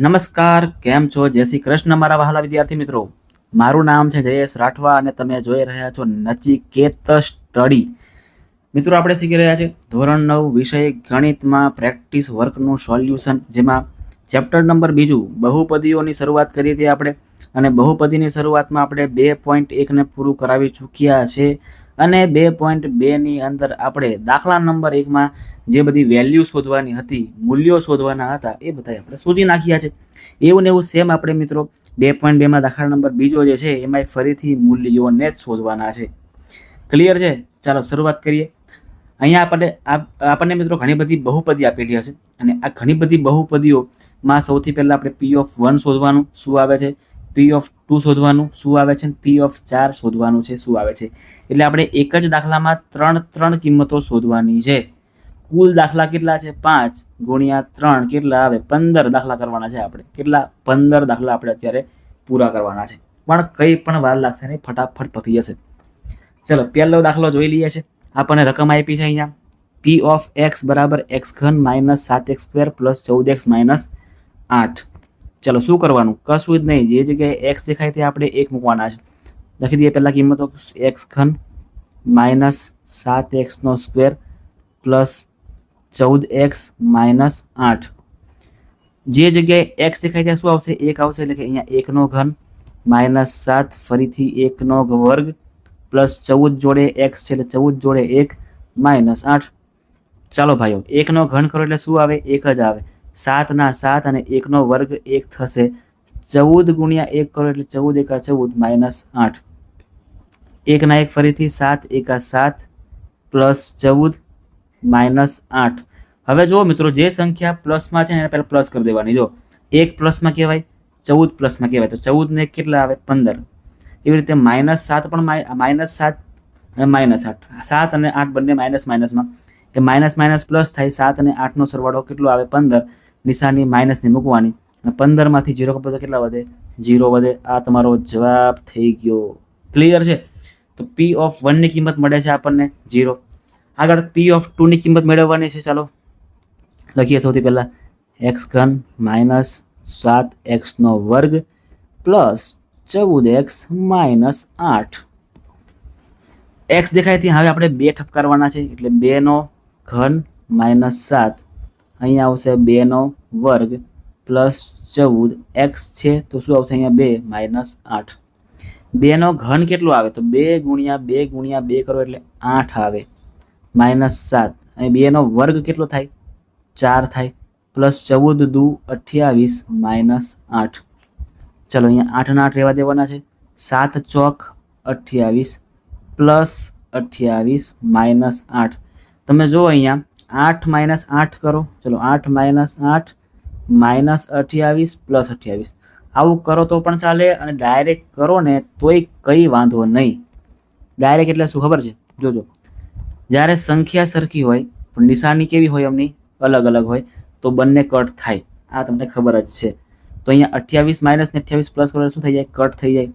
નમસ્કાર, કેમ છો? જય શ્રી કૃષ્ણ મારા વહાલા વિદ્યાર્થી મિત્રો. મારું નામ છે જયેશ રાઠવા અને તમે જોઈ રહ્યા છો નચિકેત સ્ટડી. મિત્રો, આપણે શીખી રહ્યા છે ધોરણ નવ વિષય ગણિતમાં પ્રેક્ટિસ વર્કનું સોલ્યુશન, જેમાં ચેપ્ટર નંબર બીજું, બહુપદીઓની શરૂઆત કરી હતી આપણે, અને બહુપદીની શરૂઆતમાં આપણે બે પોઈન્ટ એકને પૂરું કરાવી ચૂક્યા છે, અને બે પોઈન્ટ બેની અંદર આપણે દાખલા નંબર એકમાં જે બધી વેલ્યુ શોધવાની હતી, મૂલ્યો શોધવાના હતા, એ બધા આપણે શોધી નાખ્યા છે. એવું ને એવું સેમ આપણે મિત્રો બે પોઈન્ટ બેમાં દાખલા નંબર બીજો જે છે એમાં ફરીથી મૂલ્યોને જ શોધવાના છે. ક્લિયર છે? ચાલો શરૂઆત કરીએ. અહીંયા આપણને આપ- આપણને મિત્રો ઘણી બધી બહુપદી આપેલી હશે. અને આ ઘણી બધી બહુપદીઓમાં સૌથી પહેલાં આપણે પી ઓફ વન શોધવાનું શું આવે છે? પી ઓફ ટુ શોધવાનું શું આવે છે? પી ઓફ ચાર શોધવાનું છે, શું આવે છે? એટલે આપણે એક જ દાખલામાં ત્રણ ત્રણ કિંમતો શોધવાની છે. કુલ દાખલા કેટલા છે? પાંચ ગુણ્યા ત્રણ કેટલા આવે? પંદર દાખલા કરવાના છે આપણે. કેટલા? પંદર દાખલા આપણે અત્યારે પૂરા કરવાના છે. પણ કંઈ પણ વાર લાગશે નહીં ફટાફટ પતી જશે. ચલો, પહેલો દાખલો જોઈ લઈએ છે. આપણને રકમ આપી છે અહીંયા. પી ઓફ એક્સ બરાબર એક્સ ઘન માઇનસ સાત એક્સ સ્ક્વેર પ્લસ ચૌદ એક્સ માઇનસ આઠ. ચલો, શું કરવાનું? કશું જ નહીં. જે જગ્યાએ એક્સ દેખાય તે આપણે એક મૂકવાના છે. લખી દઈએ પહેલાં કિંમતો. એક્સ ઘન માઇનસ સાત એક્સનો સ્ક્વેર પ્લસ ચૌદ એક્સ માઇનસ આઠ. જે જગ્યાએ એક્સ દેખાય ત્યાં શું આવશે? એક આવશે એટલે કે અહીંયા એકનો ઘન, માઇનસ સાત ફરીથી એકનો વર્ગ, પ્લસ ચૌદ જોડે એક્સ છે એટલે ચૌદ જોડે એક, માઇનસ આઠ. ચાલો ભાઈઓ, એકનો ઘન કરો એટલે શું આવે? એક જ આવે. સાતના સાત અને એકનો વર્ગ એક થશે. ચૌદ ગુણ્યા એક કરો એટલે ચૌદ એકા ચૌદ માઇનસ આઠ. એકના એક ફરીથી સાત, એકા સાત, પ્લસ ચૌદ માઇનસ આઠ. હવે જુઓ મિત્રો, જે સંખ્યા પ્લસમાં છે એને પહેલાં પ્લસ કરી દેવાની. જો, એક પ્લસમાં કહેવાય, ચૌદ પ્લસમાં કહેવાય. તો ચૌદને કેટલા આવે? પંદર. એવી રીતે માઇનસ સાત પણ માઇનસ સાત અને માઇનસ આઠ. સાત અને આઠ બંને માઇનસ માઇનસમાં એ માઇનસ માઇનસ પ્લસ થાય, સાત અને આઠનો સરવાળો કેટલો આવે? પંદર. નિશાની માઇનસની મૂકવાની. અને પંદરમાંથી જીરો કપો તો કેટલા વધે? જીરો વધે. આ તમારો જવાબ થઈ ગયો. ક્લિયર છે? તો પી ઓફ વનની કિંમત મળે છે આપણને જીરો આગળ પી ઓફ ટુની કિંમત મેળવવાની છે, ચાલો. લખીએ સૌથી પહેલાં. એક્સ ઘન માઇનસ સાત એક્સનો વર્ગ પ્લસ ચૌદ એક્સ માઇનસ આઠ. એક્સ દેખાય ત્યાં. હવે આપણે બે ઠપકારવાના છે. એટલે બેનો ઘન માઇનસ સાત. અહીંયા આવશે બેનો વર્ગ પ્લસ ચૌદ એક્સ છે. તો શું આવશે અહીંયા બે? માઇનસ આઠ. બેનો ઘન કેટલો આવે? તો બે ગુણ્યા બે ગુણ્યા બે કરો એટલે આઠ આવે. માઇનસ સાત. અને બેનો વર્ગ કેટલો થાય? ચાર થાય. પ્લસ ચૌદ દુ અઠ્યાવીસ માઇનસ આઠ. ચલો, અહીંયા આઠના આઠ રહેવા દેવાના છે. સાત ચોક અઠ્યાવીસ પ્લસ અઠ્યાવીસ માઇનસ આઠ. તમે જુઓ અહીંયા, આઠ માઇનસ આઠ કરો. ચલો, આઠ માઇનસ આઠ માઇનસ અઠ્યાવીસ પ્લસ અઠ્યાવીસ. આવું કરો તો પણ ચાલે અને ડાયરેક્ટ કરો ને તોય કંઈ વાંધો નહીં. ડાયરેક્ટ એટલે શું? ખબર છે? જોજો. જ્યારે સંખ્યા સરખી હોય, પણ નિશાની કેવી હોય એમની? અલગ અલગ હોય. તો બંને કટ થાય. આ તમને ખબર જ છે. તો અહીંયા અઠ્યાવીસ માઇનસ ને અઠ્યાવીસ પ્લસ કરો શું થઈ જાય? કટ થઈ જાય.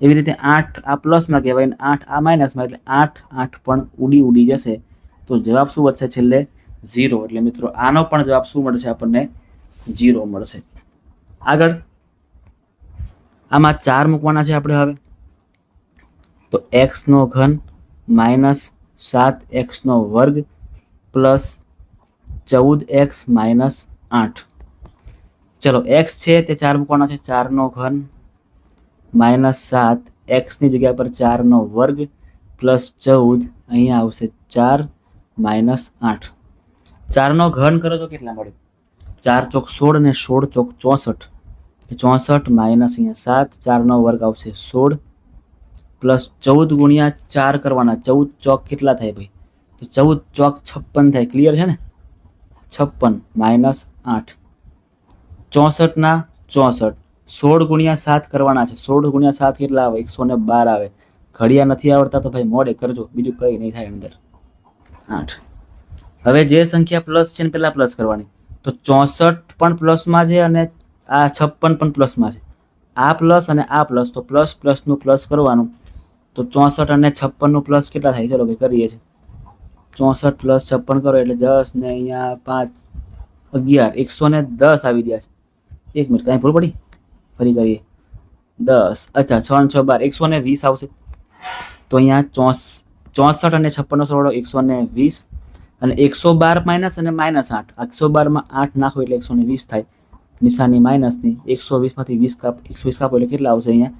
એવી રીતે આઠ આ પ્લસમાં કહેવાય ને આઠ આ માઇનસમાં, એટલે આઠ આઠ પણ ઉડી ઉડી જશે. તો જવાબ શું વધશે છેલ્લે? ઝીરો. એટલે મિત્રો, આનો પણ જવાબ શું મળશે? આપણને ઝીરો મળશે. આગળ. આમાં ચાર મૂકવાના છે આપણે હવે. તો એક્સનો ઘન માઇનસ સાત એક્સનો વર્ગ પ્લસ ચૌદ એક્સ માઇનસ આઠ. ચલો, એક્સ છે તે ચાર મૂકવાનો છે, ચારનો ઘન માઇનસ સાત એક્સની જગ્યા પર ચારનો વર્ગ પ્લસ ચૌદ અહીંયા આવશે ચાર માઇનસ આઠ. ચારનો ઘન કરો તો કેટલા મળે? ચાર ચોક સોળ ને સોળ ચોક ચોસઠ. ચોસઠ માઇનસ અહીંયા સાત, ચારનો વર્ગ આવશે સોળ. પ્લસ ચૌદ ગુણ્યા ચાર કરવાના. ચૌદ ચોક કેટલા થાય ભાઈ? તો ચૌદ ચોક છપ્પન થાય. ક્લિયર છે ને? છપ્પન માઇનસ આઠ. ચોસઠના ચોસઠ. સોળ ગુણ્યા સાત કરવાના છે. સોળ ગુણ્યા સાત કેટલા આવે? એકસો ને બાર આવે. ઘડિયા નથી આવડતા તો ભાઈ મોડે કરજો. બીજું કંઈ નહીં થાય અંદર. આઠ. હવે જે સંખ્યા પ્લસ છે ને પહેલાં પ્લસ કરવાની. તો ચોસઠ પણ પ્લસમાં છે અને આ છપ્પન પણ પ્લસમાં છે. આ પ્લસ અને આ પ્લસ. તો પ્લસ પ્લસનું પ્લસ કરવાનું. તો ચોસઠ અને છપ્પનનું પ્લસ કેટલા થાય? ચલો ભાઈ, કરીએ છીએ. ચોસઠ પ્લસ છપ્પન કરો એટલે દસ ને અહીંયા પાંચ, અગિયાર, એકસો ને દસ આવી ગયા છે. એક મિનિટ, કાંઈ ભૂલ પડી? ફરી કરીએ. દસ, અચ્છા, છ ને છ બાર, એકસો ને વીસ આવશે. તો અહીંયા ચોસ, ચોસઠ અને છપ્પનનો સરવાળો એકસો ને વીસ અને એકસો બાર માઇનસ અને માઇનસ આઠ. એકસો બારમાં આઠ નાખો એટલે એકસો ને વીસ થાય. નિશાની માઇનસની એકસો વીસમાંથી વીસ કાપ, એકસો વીસ કાપો એટલે કેટલા આવશે અહીંયા?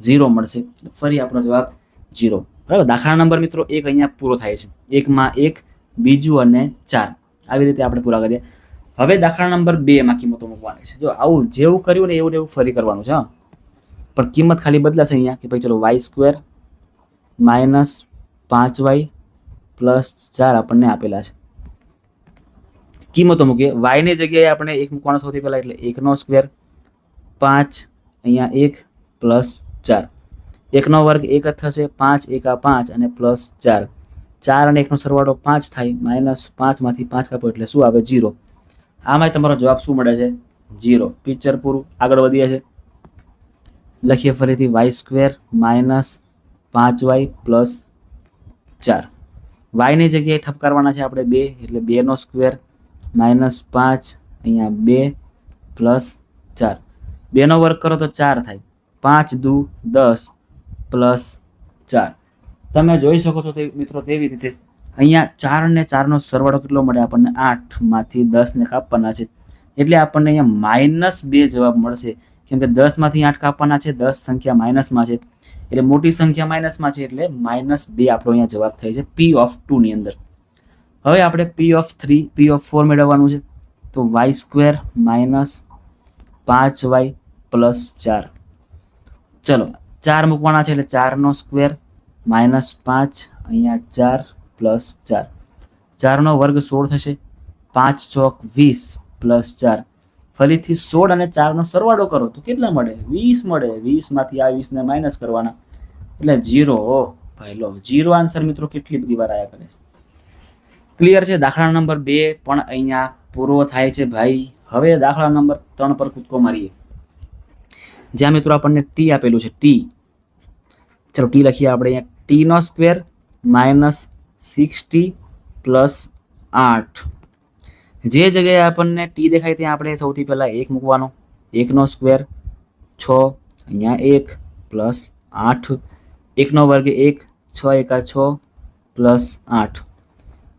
ઝીરો મળશે. ફરી આપણો જવાબ. ઝીરો બરાબર? દાખલા નંબર મિત્રો એક અહીંયા પૂરો થાય છે. એકમાં એક, બીજું અને ચાર. આવી રીતે આપણે પૂરા કરીએ. હવે દાખલા નંબર બેમાં કિંમતો મૂકવાની છે. જો આવું જેવું કર્યું ને એવું ને એવું ફરી કરવાનું છે પણ કિંમત ખાલી બદલાશે અહીંયા કે ભાઈ ચલો વાય સ્ક્વેર માઇનસ પાંચ વાય પ્લસ ચાર આપણને આપેલા છે. કિંમતો મૂકીએ. વાયની જગ્યાએ આપણે એક મૂકવાનો સૌથી પહેલાં એટલે એકનો સ્ક્વેર પાંચ, અહીંયા એક પ્લસ ચાર. એકનો વર્ગ એક જ થશે, પાંચ એકા પાંચ અને પ્લસ ચાર. ચાર અને એકનો સરવાળો પાંચ થાય, માઇનસ પાંચમાંથી પાંચ કાપો એટલે શું આવે? જીરો આમાં તમારો જવાબ શું મળે છે? જીરો પિક્ચર પૂરું. આગળ વધીએ છે. લખીએ ફરીથી વાય સ્ક્વેર માઇનસ પાંચ વાય પ્લસ ચાર. વાયની જગ્યાએ ઠપકારવાના છે આપણે બે, એટલે બેનો સ્ક્વેર માઇનસ પાંચ અહીંયા બે પ્લસ ચાર. બેનો વર્ગ કરો તો ચાર થાય. પાંચ દુ દસ. પ્લસ ચાર. તમે જોઈ શકો છો તે મિત્રો તેવી રીતે. અહીંયા ચાર અને ચારનો સરવાળો કેટલો મળે? આપણને આઠમાંથી દસને કાપવાના છે. એટલે આપણને અહીંયા માઇનસ બે જવાબ મળશે. કેમ કે દસમાંથી આઠ કાપવાના છે, દસ સંખ્યા માઇનસમાં છે. એટલે મોટી સંખ્યા માઇનસમાં છે એટલે માઇનસ બે આપણો અહીંયા જવાબ થાય છે પી ઓફ ટુની અંદર. હવે આપણે P of three P of four મેળવવાનું છે. તો વાય સ્ક્વેર માઇનસ પાંચ વાય પ્લસ ચાર. ચલો ચાર મૂકવાના છે એટલે ચારનો સ્ક્વેર માઇનસ પાંચ, અહીંયા ચાર પ્લસ ચાર. ચારનો વર્ગ સોળ થશે. પાંચ ચોક વીસ પ્લસ ચાર. ફરીથી સોળ અને ચારનો સરવાળો કરો તો કેટલા મળે? વીસ મળે. વીસમાંથી આ વીસને માઇનસ કરવાના. એટલે જીરો ઓ, ભાઈ લો. જીરો આન્સર મિત્રો કેટલી બધી વાર આયા કરે છે. ક્લિયર છે? દાખલા નંબર બે પણ અહીંયા પૂરો થાય છે ભાઈ. હવે દાખલા નંબર ત્રણ પર કૂદકો મારીએ. જ્યાં મિત્રો આપણને ટી આપેલું છે ટી ચલો ટી લખીએ આપણે અહીંયા. ટીનો square minus six t plus આઠ. જે જગ્યાએ આપણને ટી દેખાય ત્યાં આપણે સૌથી પહેલાં એક મૂકવાનો. એકનો સ્ક્વેર છ, અહીંયા એક પ્લસ આઠ. એકનો વર્ગ એક, છ એકા છ પ્લસ આઠ.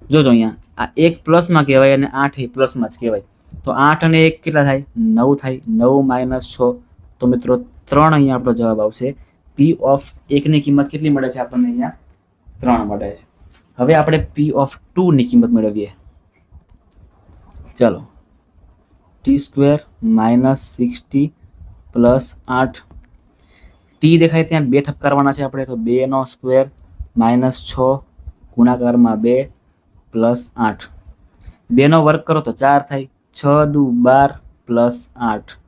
જોજો અહીંયા, આ એક પ્લસમાં કહેવાય અને આઠ એ પ્લસમાં જ કહેવાય. તો આઠ અને એક કેટલા થાય? નવ થાય. નવ માઇનસ છ. તો મિત્રો, ત્રણ અહીંયા આપણો જવાબ આવશે. પી ઓફ એકની કિંમત કેટલી મળે છે આપણને અહીંયા? ત્રણ મળે છે. હવે આપણે પી ઓફ ટુની કિંમત મેળવીએ. ચાલો. T square minus six t plus આઠ. ટી દેખાય ત્યાં બે ઠપકારવાના છે આપણે, તો બેનો સ્ક્વેર માઇનસ છ ગુણાકારમાં બે પ્લસ આઠ. બેનો વર્ગ કરો તો ચાર થાય. છ દુ બાર પ્લસ આઠ.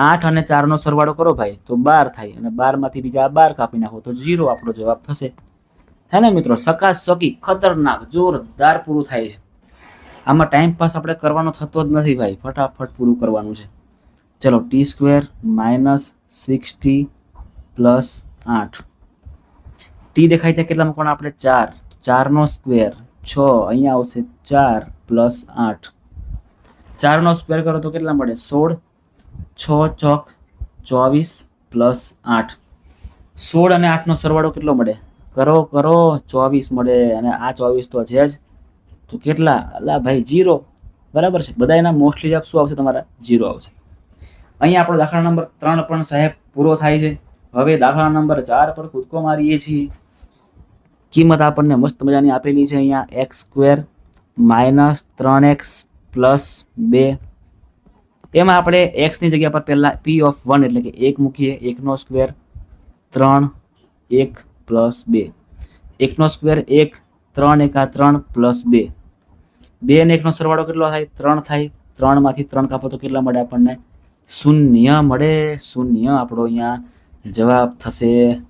આઠ અને ચારનો સરવાળો કરો ભાઈ, તો બાર થાય અને બારમાંથી બીજા બાર કાપી નાખો, તો ઝીરો આપણો જવાબ થશે. હે ને મિત્રો, સકાશ સકી ખતરનાક, જોરદાર પૂરું થાય છે. આમાં ટાઈમ પાસ આપણે કરવાનો થતો જ નથી ભાઈ, ફટાફટ પૂરું કરવાનું છે. ચલો T square minus six t plus આઠ. ટી દેખાય ત્યાં કેટલા મૂકવાના આપણે? ચાર. ચારનો સ્ક્વેર છ, અહીંયા આવશે ચાર પ્લસ આઠ. ચારનો સ્ક્વેર કરો તો કેટલા મળે? સોળ. છ ચોક ચોવીસ પ્લસ આઠ. સોળ અને આઠનો સરવાળો કેટલો મળે? કરો કરો, ચોવીસ મળે અને આ ચોવીસ તો છે જ. તો કેટલા? અલા ભાઈ જીરો બરાબર છે? બધા એના મોસ્ટલી જવાબ શું આવશે તમારા. જીરો આવશે. અહીંયા આપણો દાખલા નંબર ત્રણ પણ સાહેબ પૂરો થાય છે. હવે દાખલા નંબર ચાર પર કૂદકો મારીએ છીએ. કિંમત આપણને મસ્ત મજાની આપેલી છે અહીંયા. એક્સ સ્ક્વેર માઇનસ ત્રણ એક્સ પ્લસ બે એમાં આપણે એક્સની જગ્યા પર પહેલાં પી ઓફ વન એટલે કે એક મૂકીએ, એકનો સ્ક્વેર ત્રણ, એક પ્લસ બે. એકનો સ્ક્વેર એક, ત્રણ એકા ત્રણ પ્લસ બે. બે અને એકનો સરવાળો કેટલો થાય? ત્રણ થાય. ત્રણમાંથી ત્રણ કાપો તો કેટલા મળે આપણને? શૂન્ય મળે. શૂન્ય આપણો અહીંયા જવાબ થશે.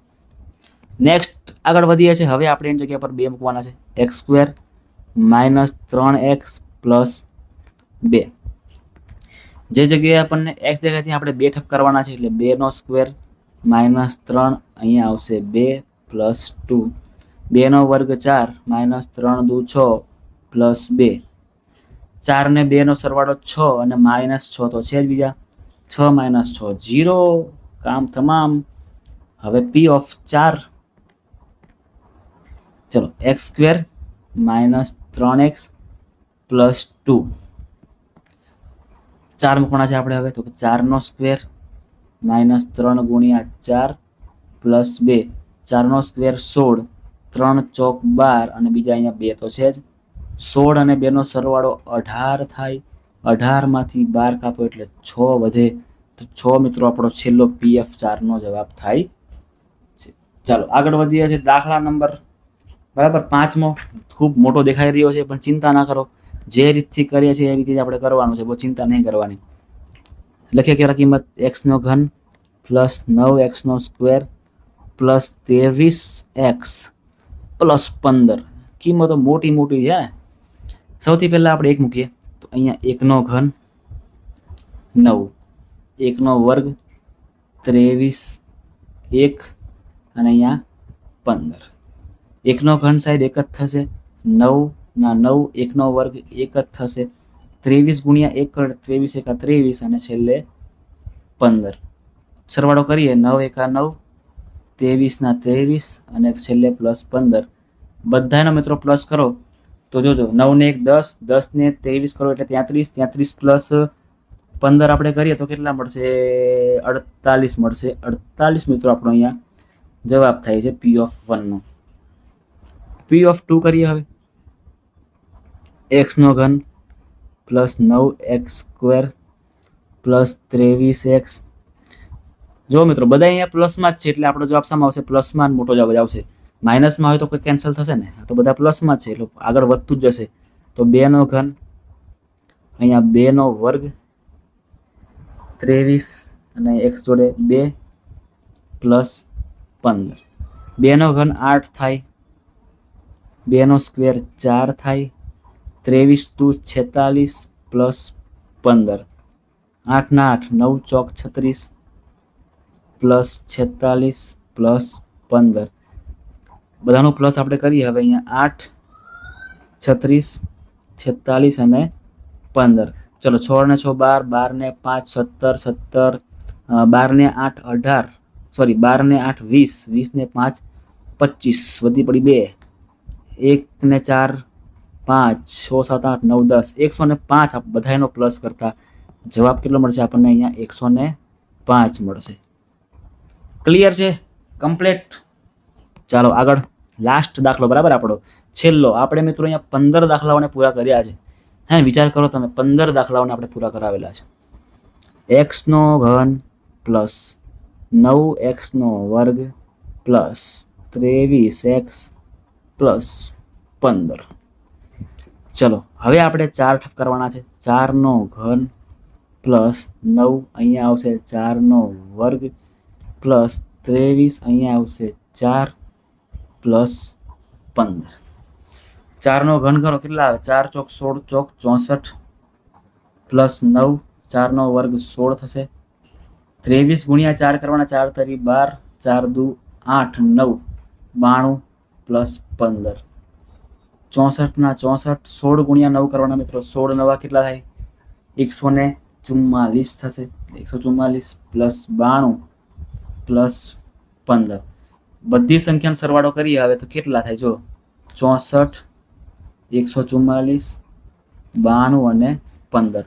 નેક્સ્ટ આગળ વધીએ છીએ. હવે આપણે એની જગ્યા પર બે મૂકવાના છે. એક્સ સ્ક્વેર માઇનસ ત્રણ એક્સ પ્લસ બે. જે જગ્યાએ આપણને એક્સ દેખાય આપણે બે ઠપ કરવાના છે, એટલે બેનો સ્ક્વેર માઇનસ ત્રણ અહીંયા આવશે, બે પ્લસ ટુ બેનો વર્ગ ચાર માઇનસ ત્રણ દુ છ પ્લસ બે. ચારને બેનો સરવાળો છ અને માઇનસ છ તો છે જ બીજા. છ માઇનસ છ જીરો કામ તમામ. હવે પી ઓફ ચાર. ચલો એક્સ સ્ક્વેર માઇનસ ત્રણ એક્સ પ્લસ ટુ ચાર મૂકવાના છે આપણે હવે. તો કે ચારનો સ્ક્વેર માઇનસ ત્રણ ગુણ્યા ચાર પ્લસ બે. ચારનો સ્ક્વેર સોળ. ત્રણ ચોક બાર અને બીજા અહીંયા બે તો છે જ. સોળ અને બેનો સરવાળો અઢાર થાય. અઢારમાંથી બાર કાપો એટલે છ વધે. તો છ મિત્રો, આપણો છેલ્લો પીએફ ચારનો જવાબ થાય છે. ચાલો, આગળ વધીએ છે દાખલા નંબર બરાબર પાંચમો. ખૂબ મોટો દેખાઈ રહ્યો છે, પણ ચિંતા ના કરો. જે રીતથી કરીએ છીએ એ રીતે જ આપણે કરવાનું છે, બહુ ચિંતા નહીં કરવાની. લખીએ કે કિંમત એક્સનો ઘન પ્લસ નવ એક્સનો સ્ક્વેર પ્લસ ત્રેવીસ એક્સ પ્લસ પંદર. કિંમતો મોટી મોટી છે સૌથી પહેલાં આપણે એક મૂકીએ. તો અહીંયા એકનો ઘન નવ એકનો વર્ગ ત્રેવીસ એક અને અહીંયા પંદર. એકનો ઘન સાહેબ એક જ થશે, નવ ના, નવ એકનો વર્ગ એક જ થશે. ત્રેવીસ ગુણ્યા એક ત્રેવીસ એકા ત્રેવીસ અને છેલ્લે પંદર. સરવાળો કરીએ, નવ એકા નવ ત્રેવીસના ત્રેવીસ અને છેલ્લે પ્લસ પંદર. બધાના મિત્રો પ્લસ કરો. તો જોજો નવને એક દસ દસને ત્રેવીસ કરો એટલે ત્યાંત્રીસ ત્યાંત્રીસ પ્લસ પંદર આપણે કરીએ તો કેટલા મળશે? અડતાલીસ મળશે. અડતાલીસ મિત્રો આપણો અહીંયા જવાબ થાય છે પી ઓફ વનનો પી ઓફ ટુ કરીએ હવે. એક્સનો ઘન પ્લસ નવ એક્સ સ્ક્વેર પ્લસ ત્રેવીસ એક્સ જો મિત્રો, બધા અહીંયા પ્લસમાં જ છે, એટલે આપણો જવાબ સામે આવશે પ્લસમાં મોટો જવાબ આવશે. માઇનસમાં હોય તો કોઈ કેન્સલ થશે ને? તો બધા પ્લસમાં છે, એટલે આગળ વધતું જ જશે. તો બેનો ઘન, અહીંયા બેનો વર્ગ, ત્રેવીસ અને એક્સ જોડે બે પ્લસ પંદર. બેનો ઘન આઠ થાય બેનો સ્ક્વેર ચાર થાય ત્રેવીસ ટુ છેતાલીસ પ્લસ પંદર. આઠના આઠ, નવ ચોક છત્રીસ પ્લસ છેતાલીસ પ્લસ પંદર. બધાનું પ્લસ આપણે કરીએ હવે અહીંયા આઠ, છત્રીસ, છેતાલીસ અને પંદર. ચલો છ ને છ બાર બાર ને પાંચ સત્તર સત્તર બાર ને આઠ અઢાર. સોરી બાર ને આઠ વીસ વીસ ને પાંચ પચીસ. વધી પડી બે. એક ને ચાર પાંચ, છ, સાત, આઠ, નવ, દસ, એકસો ને પાંચ બધાનો પ્લસ કરતા જવાબ કેટલો મળશે આપણને અહીંયા? એકસો ને પાંચ મળશે. ક્લિયર છે? કમ્પ્લેટ ચાલો આગળ. લાસ્ટ દાખલો, બરાબર આપણો? છેલ્લો. આપણે મિત્રો અહીંયા પંદર દાખલાઓને પૂરા કર્યા છે. હે, વિચાર કરો તમે, પંદર દાખલાઓને આપણે પૂરા કરાવેલા છે. એક્સનો ઘન પ્લસ નવ એક્સનો વર્ગ પ્લસ ત્રેવીસ એક્સ પ્લસ પંદર. ચલો, હવે આપણે ચાર કરવાના છે. ચારનો ઘન પ્લસ નવ અહીંયા આવશે ચારનો વર્ગ પ્લસ ત્રેવીસ અહીંયા આવશે ચાર પ્લસ પંદર. ચારનો ઘન કરો, કેટલા આવે? ચાર ચોક સોળ ચોક ચોસઠ પ્લસ નવ, ચારનો વર્ગ સોળ થશે. ત્રેવીસ ગુણ્યા ચાર કરવાના, ચાર તરી બાર, ચાર દુ આઠ નવ, બાણું પ્લસ પંદર. ચોસઠના ચોસઠ, સોળ ગુણ્યા નવ કરવાના મિત્રો. સોળ નવા કેટલા થાય? એકસો ને ચુમ્માલીસ થશે. એકસો ચુમ્માલીસ પ્લસ બાણું પ્લસ પંદર. બધી સંખ્યાનો સરવાળો કરીએ હવે તો કેટલા થાય? જો, ચોસઠ, એકસો ચુમ્માલીસ, બાણું અને પંદર.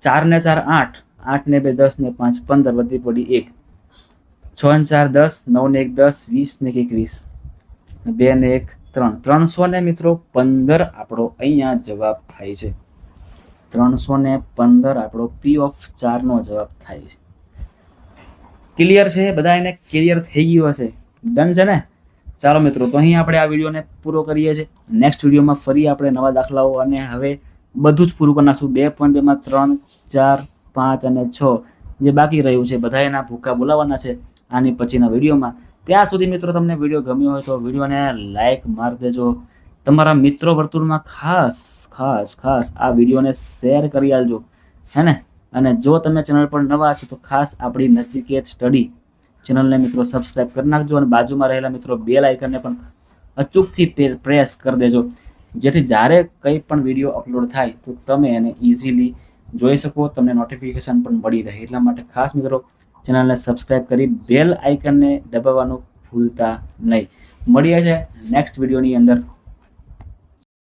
ચાર ને ચાર આઠ આઠ ને બે દસ ને પાંચ, પંદર બધી પડી એક. છ ને ચાર દસ, નવ ને એક દસ, વીસ ને એક એકવીસ. બે ને એક ત્રણ. ત્રણસો ને મિત્રો પંદર આપણો અહીંયા જવાબ થાય છે. ત્રણસો ને પંદર આપણો પી ઓફ ચારનો જવાબ થાય છે. ક્લિયર છે? બધા એને ક્લિયર થઈ ગયું હશે. ડન છે ને? ચાલો મિત્રો, તો અહીં આપણે આ વિડીયોને પૂરો કરીએ છીએ. નેક્સ્ટ વિડીયોમાં ફરી આપણે નવા દાખલાઓ અને હવે બધું જ પૂરું કરી બે પોઈન્ટ બેમાં ત્રણ, ચાર, પાંચ અને છ જે બાકી રહ્યું છે બધા એના ભૂકા બોલાવવાના છે. આની પછીના વિડીયોમાં ત્યાં સુધી મિત્રો તમને વીડિયો ગમ્યો હોય તો વિડીયોને લાઈક મારી દેજો. તમારા મિત્રો વર્તુળમાં ખાસ ખાસ ખાસ આ વિડીયોને શેર કરી આલજો. હે ને? અને જો તમે ચેનલ પર નવા છો તો ખાસ આપણી નચિકેત સ્ટડી ચેનલને મિત્રો સબસ્ક્રાઇબ કરી નાખજો અને બાજુમાં રહેલા મિત્રો બેલ આઇકનને પણ અચૂકથી પ્રેસ કરી દેજો. જેથી જ્યારે કંઈ પણ વીડિયો અપલોડ થાય તો તમે એને ઇઝીલી જોઈ શકો, તમને નોટિફિકેશન પણ મળી રહે. એટલા માટે ખાસ મિત્રો ચેનલને સબસ્ક્રાઈબ કરી બેલ આઇકનને દબાવવાનું ભૂલતા નહીં. મળીએ છે નેક્સ્ટ વિડીયોની અંદર.